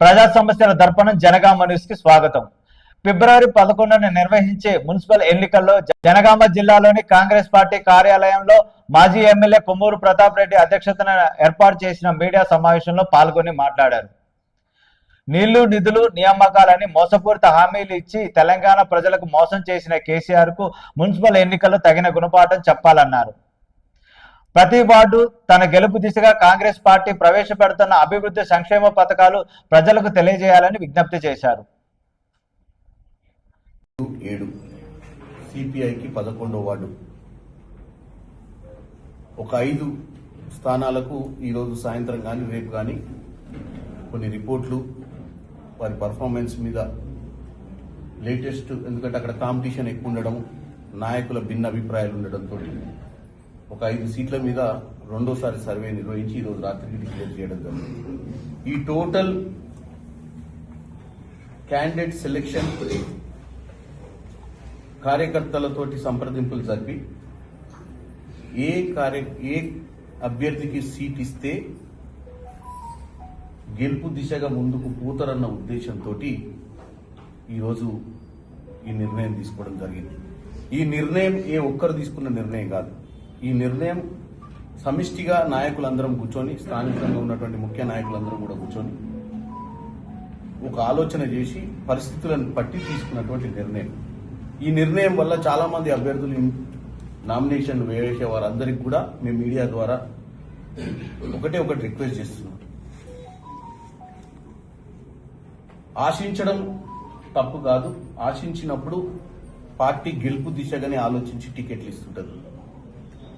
ప్రజా సమస్యల దర్పణం జనగామ న్యూస్కి స్వాగతం. ఫిబ్రవరి పదకొండున నిర్వహించే మున్సిపల్ ఎన్నికల్లో జనగామ జిల్లాలోని కాంగ్రెస్ పార్టీ కార్యాలయంలో మాజీ ఎమ్మెల్యే కొమ్మూరు ప్రతాప్ రెడ్డి అధ్యక్షతన ఏర్పాటు చేసిన మీడియా సమావేశంలో పాల్గొని మాట్లాడారు. నీళ్ళు నిధులు నియామకాలని మోసపూరిత హామీలు ఇచ్చి తెలంగాణ ప్రజలకు మోసం చేసిన కేసీఆర్కు మున్సిపల్ ఎన్నికల్లో తగిన గుణపాఠం చెప్పాలన్నారు. ప్రతి వార్డు తన గెలుపు దిశగా కాంగ్రెస్ పార్టీ ప్రవేశపెడుతున్న అభివృద్ధి సంక్షేమ పథకాలు ప్రజలకు తెలియజేయాలని విజ్ఞప్తి చేశారు. ఏడు సిపిఐకి పదకొండో వార్డు. ఒక ఐదు స్థానాలకు ఈరోజు సాయంత్రం కానీ రేపు కానీ కొన్ని రిపోర్ట్లు వారి పర్ఫార్మెన్స్ మీద లేటెస్ట్ ఎందుకంటే అక్కడ కాంపిటీషన్ ఎక్కువ ఉండడం నాయకుల భిన్న అభిప్రాయాలు ఉండడంతో ఒక ఐదు సీట్ల మీద రెండోసారి సర్వే నిర్వహించి ఈరోజు రాత్రికి డిక్లేర్ చేయడం జరిగింది. ఈ టోటల్ క్యాండిడేట్ సెలెక్షన్ కార్యకర్తలతోటి సంప్రదింపులు జరిపి ఏ కార్య ఏ అభ్యర్థికి సీట్ ఇస్తే గెలుపు దిశగా ముందుకు పోతారన్న ఉద్దేశంతో ఈరోజు ఈ నిర్ణయం తీసుకోవడం జరిగింది. ఈ నిర్ణయం ఏ ఒక్కరు తీసుకున్న నిర్ణయం కాదు. ఈ నిర్ణయం సమిష్టిగా నాయకులందరం కూర్చొని స్థానికంగా ఉన్నటువంటి ముఖ్య నాయకులందరం కూడా కూర్చొని ఒక ఆలోచన చేసి పరిస్థితులను పట్టి తీసుకున్నటువంటి నిర్ణయం. ఈ నిర్ణయం వల్ల చాలామంది అభ్యర్థులు నామినేషన్లు వేసే వారందరికీ కూడా మేము మీడియా ద్వారా ఒకటే ఒకటి రిక్వెస్ట్ చేస్తున్నాం. ఆశించడం తప్పు కాదు. ఆశించినప్పుడు పార్టీ గెలుపు దిశగానే ఆలోచించి టికెట్లు ఇస్తుంటారు.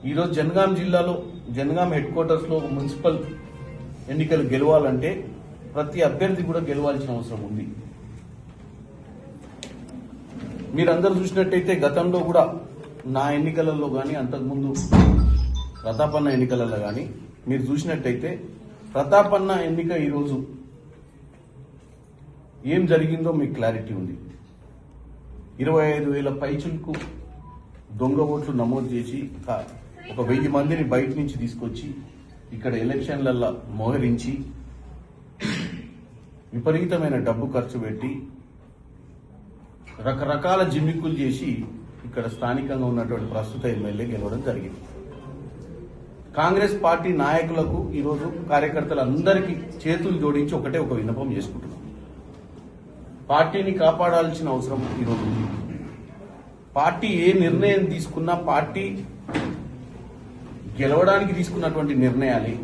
ఈరోజు జనగాం జిల్లాలో జనగాం హెడ్ క్వార్టర్స్లో మున్సిపల్ ఎన్నికలు గెలవాలంటే ప్రతి అభ్యర్థి కూడా గెలవాల్సిన అవసరం ఉంది. మీరందరూ చూసినట్టయితే గతంలో కూడా నా ఎన్నికలలో కానీ అంతకుముందు ప్రతాపన్న ఎన్నికలలో కానీ మీరు చూసినట్టయితే ప్రతాపన్న ఎన్నిక ఈరోజు ఏం జరిగిందో మీకు క్లారిటీ ఉంది. ఇరవై ఐదు వేల పైచులకు దొంగ ఓట్లు నమోదు చేసి ఒక- వెయ్యి మందిని బయట నుంచి తీసుకొచ్చి ఇక్కడ ఎలక్షన్లల్లో మోహరించి విపరీతమైన డబ్బు ఖర్చు పెట్టి రకరకాల జిమ్మిక్కులు చేసి ఇక్కడ స్థానికంగా ఉన్నటువంటి ప్రస్తుత ఎమ్మెల్యే గెలవడం జరిగింది. కాంగ్రెస్ పార్టీ నాయకులకు ఈరోజు కార్యకర్తలందరికీ చేతులు జోడించి ఒకటే ఒక విన్నపం చేసుకుంటున్నాం. పార్టీని కాపాడాల్సిన అవసరం ఈరోజు ఉంది. పార్టీ ఏ నిర్ణయం తీసుకున్నా పార్టీ గెలవడానికి తీసుకున్నటువంటి నిర్ణయాలు.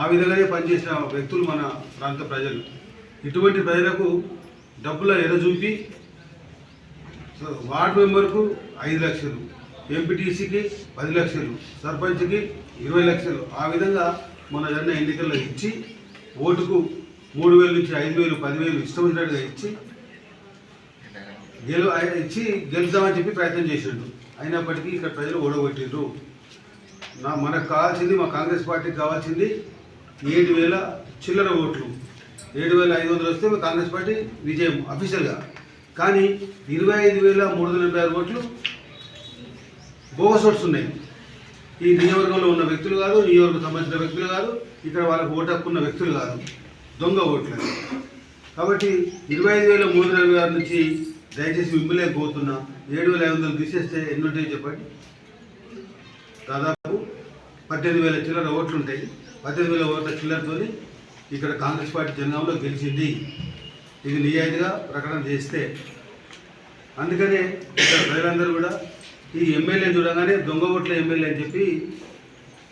ఆ విధంగానే పనిచేసిన వ్యక్తులు మన ప్రాంత ప్రజలు. ఇటువంటి ప్రజలకు డబ్బుల ఎరచూపి వార్డు మెంబర్కు ఐదు లక్షలు ఎంపీటీసీకి పది లక్షలు సర్పంచ్కి ఇరవై లక్షలు ఆ విధంగా మన జన్న ఎన్నికల్లో ఇచ్చి ఓటుకు మూడు వేలు నుంచి ఐదు వేలు పదివేలు ఇష్టం వచ్చినట్టుగా ఇచ్చి గెలు ఇచ్చి గెలుద్దామని చెప్పి ప్రయత్నం చేసిండు అయినప్పటికీ ఇక్కడ ప్రజలు ఓడగొట్టిండ్రు నా మనకు కావాల్సింది మా కాంగ్రెస్ పార్టీకి కావాల్సింది ఏడు వేల చిల్లర ఓట్లు. ఏడు వేల ఐదు వందలు వస్తే మా కాంగ్రెస్ పార్టీ విజయం అఫీషియల్గా కానీ ఇరవై ఐదు వేల మూడు వందల ఎనభై ఆరు ఓట్లు బోగస్ ఓట్స్ ఉన్నాయి. ఈ నియోజకవర్గంలో ఉన్న వ్యక్తులు కాదు నియోజకవర్గం సంబంధించిన వ్యక్తులు కాదు ఇక్కడ వాళ్ళకు ఓటు హక్కున్న వ్యక్తులు కాదు. దొంగ ఓట్లు. కాబట్టి ఇరవై ఐదు వేల మూడు వందల ఎనభై ఆరు నుంచి దయచేసి మిమ్మల్ని పోతున్నా ఏడు వేల ఐదు వందలు తీసేస్తే ఎన్నుంటాయో చెప్పండి. దాదాపు పద్దెనిమిది వేల చిల్లర ఓట్లు ఉంటాయి పద్దెనిమిది వేల ఓట్ల చిల్లరతో ఇక్కడ కాంగ్రెస్ పార్టీ జనగాంలో గెలిచింది. ఇది నిజాయితీగా ప్రకటన చేస్తే. అందుకనే ఇక్కడ ప్రజలందరూ కూడా ఈ ఎమ్మెల్యే చూడగానే దొంగ ఓట్ల ఎమ్మెల్యే అని చెప్పి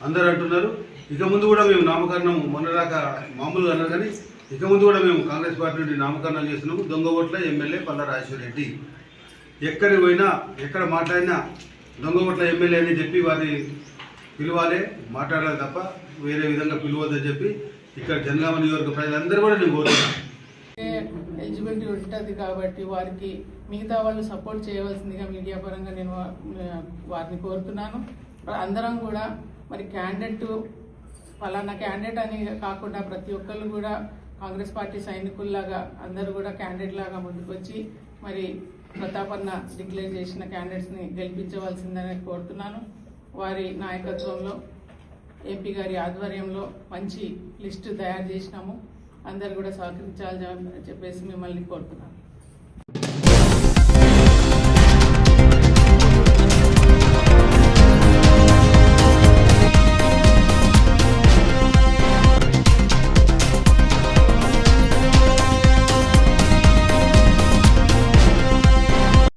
అందరూ అంటున్నారు. ఇక ముందు కూడా మేము నామకరణం మొన్నదాకా మామూలుగా అన్నారు కానీ ఇక ముందు కూడా మేము కాంగ్రెస్ పార్టీ నుండి నామకరణం చేస్తున్నాము దొంగ ఓట్ల ఎమ్మెల్యే పల్ల రెడ్డి ఎక్కడికి పోయినా ఎక్కడ మాట్లాడినా దొంగ ఓట్ల ఎమ్మెల్యే అని చెప్పి వారి పిలవాలి మాట్లాడాలి తప్ప వేరే విధంగా పిలవద్దని చెప్పి ఇక్కడ జనగామ నియోజక ప్రజలందరూ కూడా నేను కోరుతున్నాను ఎలిజిబిలిటీ ఉంటుంది కాబట్టి వారికి మిగతా వాళ్ళు సపోర్ట్ చేయవలసిందిగా మీడియా పరంగా నేను వారిని కోరుతున్నాను. అందరం కూడా మరి క్యాండిడేట్ ఫలానా క్యాండిడేట్ అని కాకుండా ప్రతి ఒక్కళ్ళు కూడా కాంగ్రెస్ పార్టీ సైనికుల్లాగా అందరూ కూడా క్యాండిడేట్ లాగా ముందుకొచ్చి మరి ప్రతాపన్న డిక్లేర్ చేసిన క్యాండిడేట్స్ని గెలిపించవలసిందని కోరుతున్నాను. వారి నాయకత్వంలో ఎంపీ గారి ఆధ్వర్యంలో మంచి లిస్టు తయారు చేసినాము. అందరు కూడా సహకరించాలని చెప్పేసి మిమ్మల్ని కోరుతున్నాను.